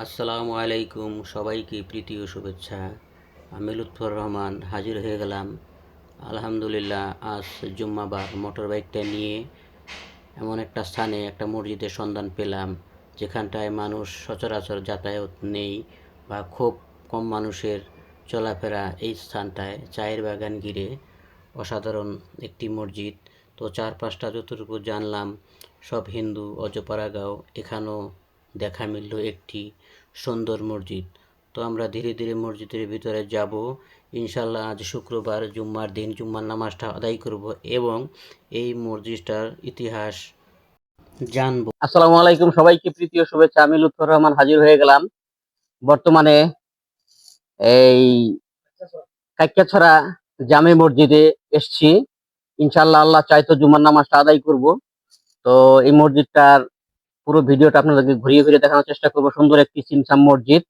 আসসালামু আলাইকুম, সবাইকে প্রীতি ও শুভেচ্ছা। আমি লুৎফর রহমান হাজির হয়ে গেলাম। আলহামদুলিল্লাহ, আজ জুম্মাবার মোটর বাইকটা নিয়ে এমন একটা স্থানে, একটা মসজিদের সন্ধান পেলাম। যেখানটায় মানুষ সচরাচর যাতায়াত নেই বা খুব কম মানুষের চলাফেরা এই স্থানটায়, চায়ের বাগান ঘিরে। অসাধারণ একটি মসজিদ। তো চারপাশটা যতটুকু জানলাম, সব হিন্দু, অজপাড়াগাঁও, এখানেও দেখা মিলল একটি সুন্দর মসজিদ। তো আমরা ধীরে ধীরে মসজিদের ভিতরে যাব। ইনশাল্লাহ আজ শুক্রবার জুম্মার দিন, জুম্মার নামাজটা আদায় করব এবং এই মসজিদটার ইতিহাস জানব। আসসালামু আলাইকুম সবাইকে প্রীতি ও শুভেচ্ছা। আমি লুৎফর রহমান হাজির হয়ে গেলাম। বর্তমানে এই কাইকাছড়া জামে মসজিদে এসছি। ইনশাল্লাহ আল্লাহ চাইতো জুমার নামাজটা আদায় করব। তো এই মসজিদটার পুরো ভিডিওটা আপনাদেরকে ঘুরিয়ে ঘুরিয়ে দেখানোর চেষ্টা করব। সুন্দর একটি সিমসাম মসজিদ।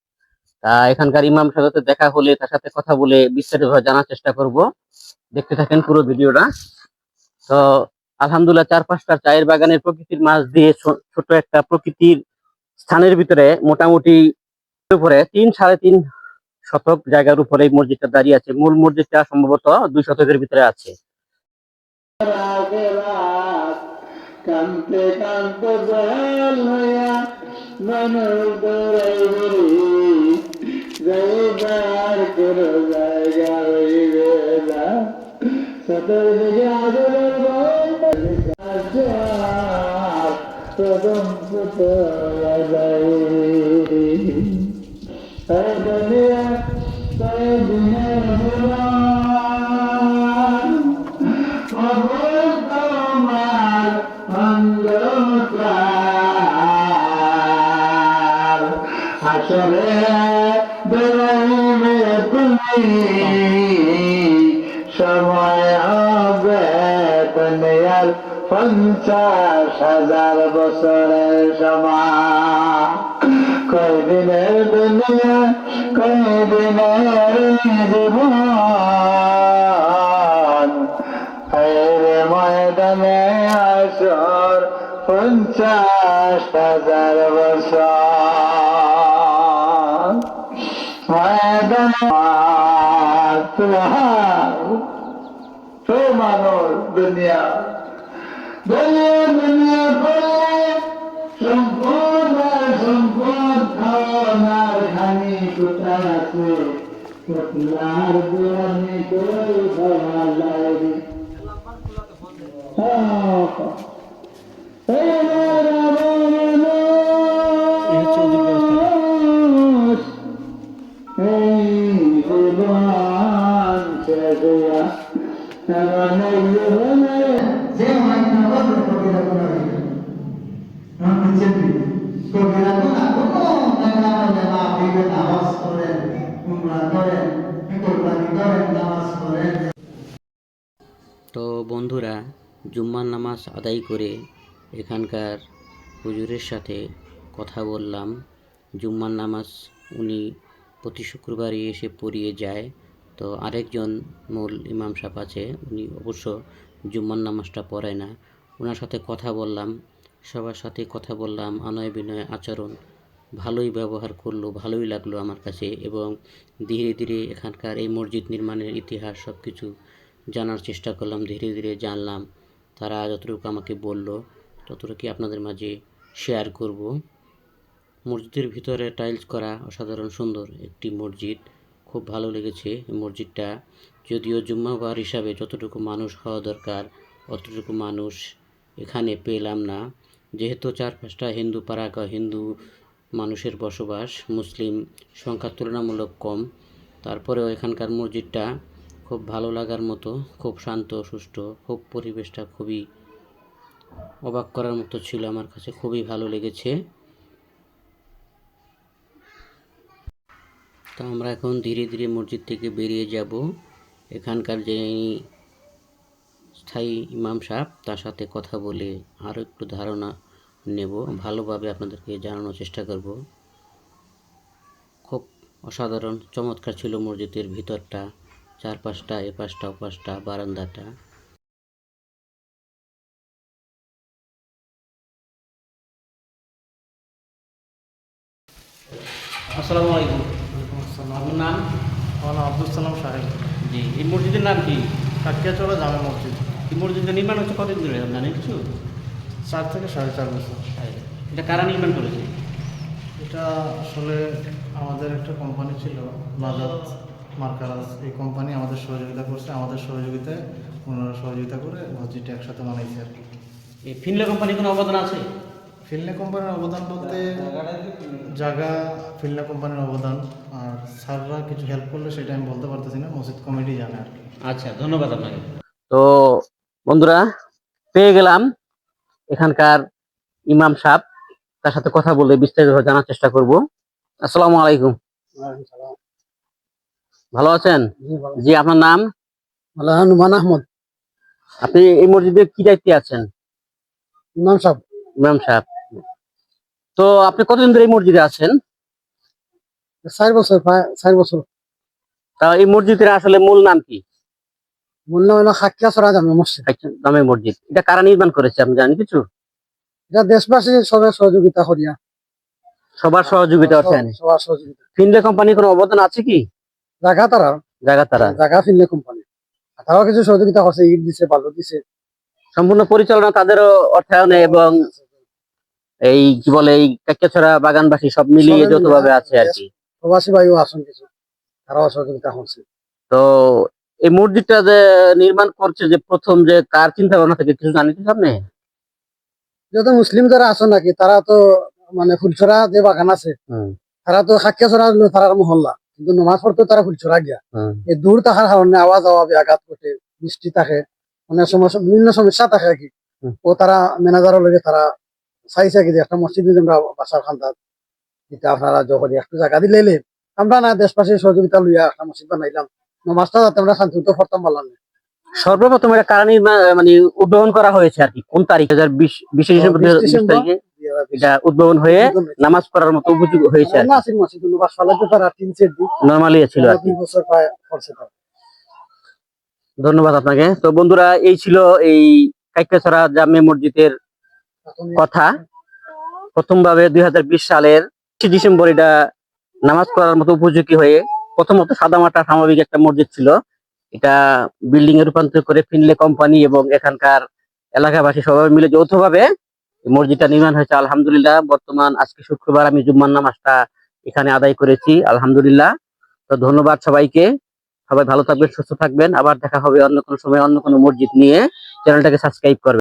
তা এখানকার ইমাম সাথে দেখা হলে, তার সাথে কথা বলে বিস্তারিতভাবে জানার চেষ্টা করব। দেখতে থাকেন পুরো ভিডিওটা। তো আলহামদুলিল্লাহ চার পাঁচটা চায়ের বাগানের প্রকৃতির মাঝ দিয়ে ছোট একটা প্রকৃতির স্থানের ভিতরে মোটামুটি উপরে তিন সাড়ে তিন শতক জায়গার উপরে এই মসজিদটা দাঁড়িয়ে আছে। মূল মসজিদটা সম্ভবত দুই শতকের ভিতরে আছে। কান্তে কান্তে বেল হইয়া মানুষ দৌড়াই ঘুরি যাইবার কোনো জায়গা হইবে না। সতর দিকে আদরের দুনিয়া আসরে বেরোবে তুমি। সময় হবে দুনিয়ার পঞ্চাশ হাজার বছরের সমান কয়দিনের দুনিয়া কয়দিনের জীবন? পঞ্চাশ হাজার বছর। মানুষ দুনিয়া। দুনিয়া দুনিয়া বলে সম্পদ আর সম্পদ খাওয়ার খানি কোথায় আছে কোথার তো বন্ধুরা জুম্মার নামাজ আদায় করে এখানকার হুজুরের সাথে কথা বললাম। জুম্মার নামাজ উনি প্রতি শুক্রবারই এসে পড়িয়ে যায়। তো আরেকজন মূল ইমাম সাহেব আছে, উনি অবশ্য জুম্মার নামাজটা পড়ায় না। ওনার সাথে কথা বললাম, সবার সাথে কথা বললাম, আনয় বিনয় আচরণ ভালোই ব্যবহার করল, ভালোই লাগল আমার কাছে এবং ধীরে ধীরে এখানকার এই মসজিদ নির্মাণের ইতিহাস সব কিছু জানার চেষ্টা করলাম, ধীরে ধীরে জানলাম। তারা যতটুকু আমাকে বলল ততটুকু আপনাদের মাঝে শেয়ার করব? মসজিদের ভিতরে টাইলস করা অসাধারণ সুন্দর একটি মসজিদ। খুব ভালো লেগেছে মসজিদটা। যদিও জুম্মাবার হিসাবে যতটুকু মানুষ হওয়া দরকার, অতটুকু মানুষ এখানে পেলাম না। যেহেতু চারপাশটা হিন্দু পাড়া হিন্দু মানুষের বসবাস, মুসলিম সংখ্যা তুলনামূলক কম। তারপরেও এখানকার মসজিদটা খুব ভালো লাগার মতো, খুব শান্ত, সুষ্ঠ, খুব পরিবেশটা খুবই অবাক করার মতো ছিল আমার কাছে, খুবই ভালো লেগেছে। তো আমরা এখন ধীরে ধীরে মসজিদ থেকে বেরিয়ে যাব। এখানকার যে স্থায়ী ইমাম সাহেব, তার সাথে কথা বলে আরও একটু ধারণা নেব। ভালোভাবে আপনাদেরকে জানানোর চেষ্টা করব। খুব অসাধারণ, চমৎকার ছিল মসজিদের ভিতরটা, চারপাশটা, এপাশটা, ওপাশটা, বারান্দাটা। আসসালামু আলাইকুম। আপনার নাম? আমার নাম আব্দুল সালাম সাহেব জি এই মসজিদের নাম কি? কাকিয়াচড়া জামে মসজিদ। এই মসজিদটা নির্মাণ হচ্ছে কতদিন ধরে? জানেন কিছু? চার থেকে সাড়ে চার বছর। এটা কারা নির্মাণ করেছে? এটা আসলে আমাদের একটা কোম্পানি ছিল নাজাত মার্কারাজ। এই কোম্পানি আমাদের সহযোগিতা করছে। আমাদের সহযোগিতায় ওনারা সহযোগিতা করে মসজিদটা একসাথে বানাইছে আর কি। এই ফিনলে কোম্পানির কোনো অবদান আছে? ফিল্নে কোম্পানির অবদান বলতে জায়গা ফিল্নে কোম্পানির অবদান আর স্যাররা কিছু হেল্প করলে সেটা আমি বলতে পারতেছি না মসজিদ কমিটি জানে আর আচ্ছা ধন্যবাদ আপনাকে। তো বন্ধুরা পেয়ে গেলাম এখানকার ইমাম সাহেব তার সাথে কথা বলে বিস্তারিতভাবে জানার চেষ্টা করব। আসসালামু আলাইকুম। ভালো আছেন? জি আপনার নাম? নুমান আহমদ। আপনি এই মসজিদে কি দায়িত্বে আছেন? ইমাম সাহেব। ইমাম সাহেব। তো আপনি কতদিন ধরে এই মসজিদে আছেন? চার বছর চার বছর। তা এই মসজিদের আসলে মূল নাম কি? খাকিয়া সরা জামে মসজিদ। মসজিদ। এটা কারা নির্মাণ করেছে আপনি জানেন কিছু? এটা দেশবাসী সবাই সহযোগিতা করিয়া। সবার সহযোগিতা আছেন সবার সহযোগিতা। ফিনলে কোম্পানির কোনো অবদান আছে কি? জায়গা তারা। জায়গা তারা। জায়গা ফিরলে কোম্পানি। তারাও কিছু সহযোগিতা করছে ইট দিছে বালু দিছে। সম্পূর্ণ পরিচালনা তাদেরও অর্থায়নে এবং এই কি বলে এই কাকিয়াছড়া বাগানবাসী সব মিলিয়ে যৌথভাবে আছে আর কি। প্রবাসী ভাইও আসুন কিছু। তারাও সহযোগিতা করছে। তো এই মসজিদটা যে নির্মাণ করছে যে প্রথম যে কার চিন্তা ভাবনা থেকে কিছু জানিতে সামনে? যত মুসলিম যারা আসুন নাকি তারা তো মানে ফুলছড়া যে বাগান আছে তারা তো খাকিয়া ছড়া হলো তারার মহল্লা। কিন্তু নমাজ পড়তে তারা ফুলছড়া গিয়া। এই দূর থাকার কারণে আওয়াজ আওয়াজে আঘাত ঘটে বৃষ্টি থাকে অনেক সমস্যা বিভিন্ন সমস্যা থাকে আর কি। ও তারা ম্যানেজারের লগে তারা চাইছে কি যে একটা মসজিদ যদি আমরা বাসার খান্দাত। এটা আপনারা যখন একটু জায়গা দিলে আমরা না দেশবাসীর সহযোগিতা লইয়া একটা মসজিদ বানাইলাম। নমাজটা যাতে আমরা শান্তিতে ফরতাম পারলাম না সর্বপ্রথম এটা কারা মানে উদ্ভাবন করা হয়েছে আর কি? কোন তারিখ? হাজার বিশ তারিখে এটা উদ্ভাবন হয়ে নামাজ পড়ার মতো উপযোগী হয়েছে নর্মালি ছিল আর কি। ধন্যবাদ আপনাকে। তো বন্ধুরা এই ছিল এই কাইকাছড়া জামে মসজিদের কথা। প্রথমভাবে দুই সালের ডিসেম্বর এটা নামাজ পড়ার মতো উপযোগী হয়ে প্রথমত সাদামাটা স্বাভাবিক একটা মসজিদ ছিল। এটা বিল্ডিং এ রূপান্তর করে ফিনলে কোম্পানি এবং এখানকার এলাকাবাসী সবাই মিলে যৌথভাবে মসজিদটা নির্মাণ হয়েছে। আলহামদুলিল্লাহ, বর্তমান আজকে শুক্রবার আমি জুম্মান নামাজটা এখানে আদায় করেছি। আলহামদুলিল্লাহ। তো ধন্যবাদ সবাইকে। সবাই ভালো থাকবেন, সুস্থ থাকবেন। আবার দেখা হবে অন্য কোনো সময় অন্য কোনো মসজিদ নিয়ে। চ্যানেলটাকে সাবস্ক্রাইব করবেন।